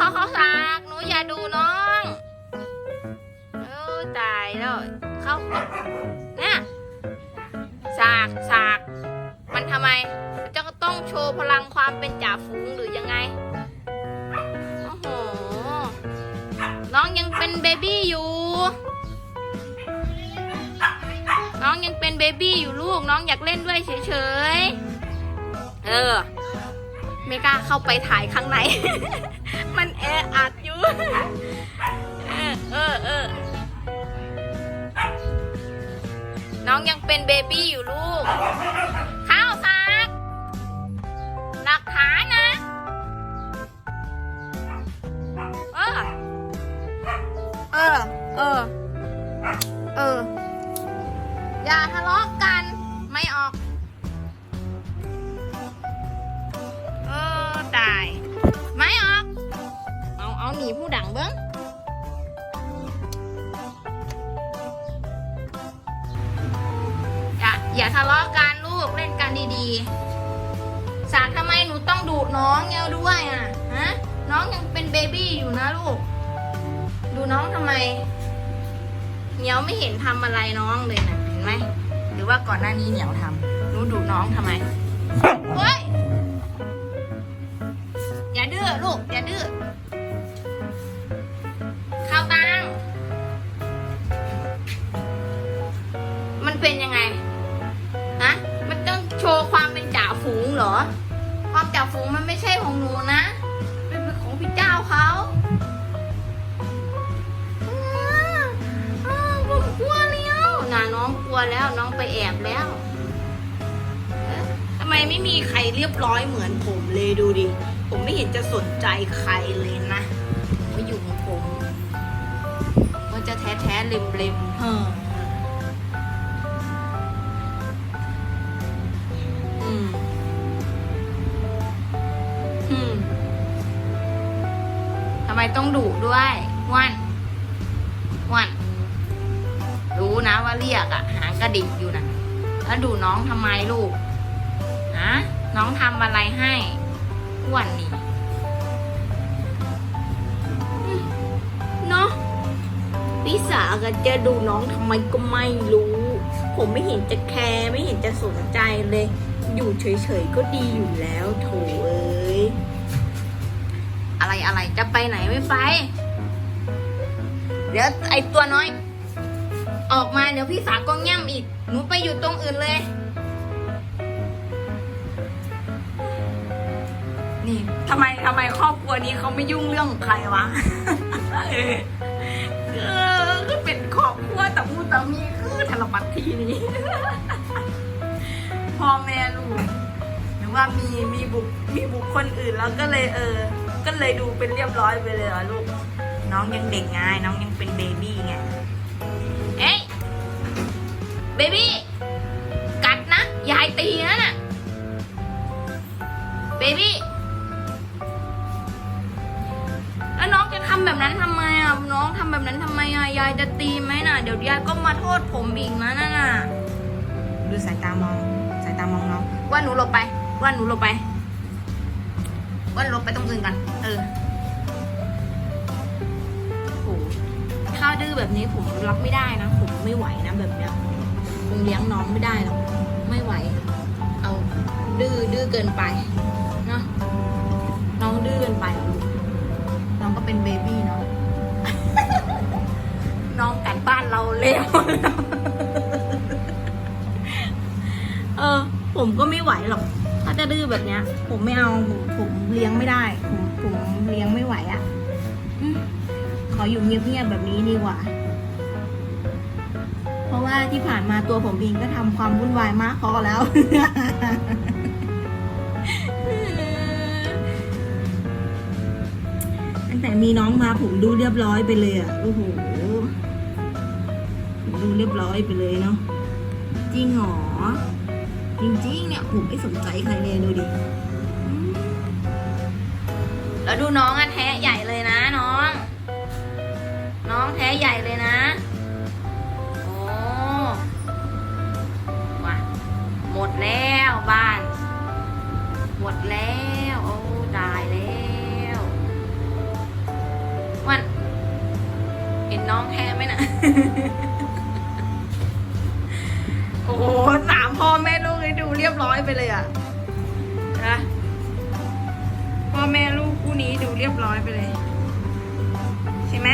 เขาเขาสากหนูอย่าดูน้องเออตายแล้วเขาเนี่ยสากสากมันทำไมจะต้องโชว์พลังความเป็นจ่าฝูงหรือยังไงโอ้โหน้องยังเป็นเบบี้อยู่ น้องยังเป็นเบบี้อยู่ลูกน้องอยากเล่นด้วยเฉยๆเออ ไม่กล้าเข้าไปถ่ายข้างใน มันแออัดอยู่ เออเออเออน้องยังเป็นเบบี้อยู่ลูก ข้าวสากหลักฐานนะ เออ เออ เออ เออ อย่าทะเลาะกัน ไม่ออก ตาย ไม่ออก เอาเอาหนีผู้ดังเบิ้งอย่าอย่าทะเลาะกันลูกเล่นกันดีๆ สากทำไมหนูต้องดูดน้องเงี้ยด้วยอะฮะน้องยังเป็นเบบี้อยู่นะลูก ดูน้องทำไมเหนียวไม่เห็นทำอะไรน้องเลยนะเห็นไหม หรือว่าก่อนหน้านี้เหนียวทำหนูดูน้องทำไมเฮ้ย อย่าดื้อลูก อย่าดื้อข้าวตัง มันเป็นยังไง ฮะ มันต้องโชว์ความเป็นจ่าฝูงเหรอ ความจ่าฝูงมันไม่ใช่ของหนูนะ เป็นของพี่เจ้าเขาอ้าวผมกลัวแล้วน่ะน้องกลัวแล้วน้องไปแอบแล้วทำไมไม่มีใครเรียบร้อยเหมือนผมเลยดูดิ ผมไม่เห็นจะสนใจใครเลยนะมาอยู่ของผม มันจะแท้แท้ๆเล็มเล็มๆเฮ้ออืมอืมทำไมต้องดุด้วยวันวันรู้นะว่าเรียกอะหางกระดิกอยู่นะแล้วดูน้องทำไมลูกฮะน้องทำอะไรให้อ้ วันนี่อืมเนาะพี่สาก็จะดูน้องทำไมก็ไม่รู้ ผมไม่เห็นจะแคร์ไม่เห็นจะสนใจเลย อยู่เฉยๆก็ดีอยู่แล้วโถเอ้ยอะไรอะไรจะไปไหนไม่ไป เดี๋ยวไอตัวน้อย ออกมาเดี๋ยวพี่สาวก็แง่ำอีก หนูไปอยู่ตรงอื่นเลย ทำไมทำไมครอบครัวนี้เขาไม่ยุ่งเรื่องของใครวะเออก็เป็นครอบครัวแต่มูแต่มีคือธนบัตรทีนี้พ่อแม่ลูกหรือว่ามีมีบุคมีบุคคลอื่นแล้วก็เลยเออ ก็เลยดูเป็นเรียบร้อยไปเลยลูก น้องยังเด็กไงน้องยังเป็นเบบี้ไงเอ้ยเบบี้กัดนะยายตีนะน่ะเบบี้ แบบนั้นทำไมอะน้องทำแบบนั้นทำไมอะยายจะตีไหมน่ะ เดี๋ยวยายก็มาโทษผมอีกนะนั่นน่ะดูสายตามอง สายตามองน้องว่าหนูหลบไป ว่าหนูหลบไป ว่าหลบไปตรงอื่นกัน เออโหถ้าดื้อแบบนี้ผมรับไม่ได้นะ ผมไม่ไหวนะแบบเนี้ยคงเลี้ยงน้องไม่ได้หรอกไม่ไหว เอาดื้อดื้อเกินไปเนาะ เราเร็วเออ ผมก็ไม่ไหวหรอก ถ้าจะดื้อแบบเนี้ย ผมไม่เอา ผมผมเลี้ยงไม่ได้ ผมผมเลี้ยงไม่ไหวอะ่ะขออยู่เงียบๆแบบนี้ดีกว่า เพราะว่าที่ผ่านมาตัวผมเองก็ทำความวุ่นวายมากพอแล้ว ตั้งแต่มีน้องมาผมดูเรียบร้อยไปเลยอะ่ะโอ้โห ดูเรียบร้อยไปเลยเนาะจริงเหรอจริงๆ เนี่ยผมไม่สนใจใครเลยดูดิแล้วดูน้องอะแท้ใหญ่เลยนะน้อง น้องแท้ใหญ่เลยนะโอ้ว่ะหมดแล้วบ้าน หมดแล้วโอ้ตายแล้ววันเห็นน้องแท้ไหมนะ โอ้โหสามพ่อแม่ลูกให้ดูเรียบร้อยไปเลยอะนะพ่อแม่ลูกคู่นี้ดูเรียบร้อยไปเลย ใช่ไหม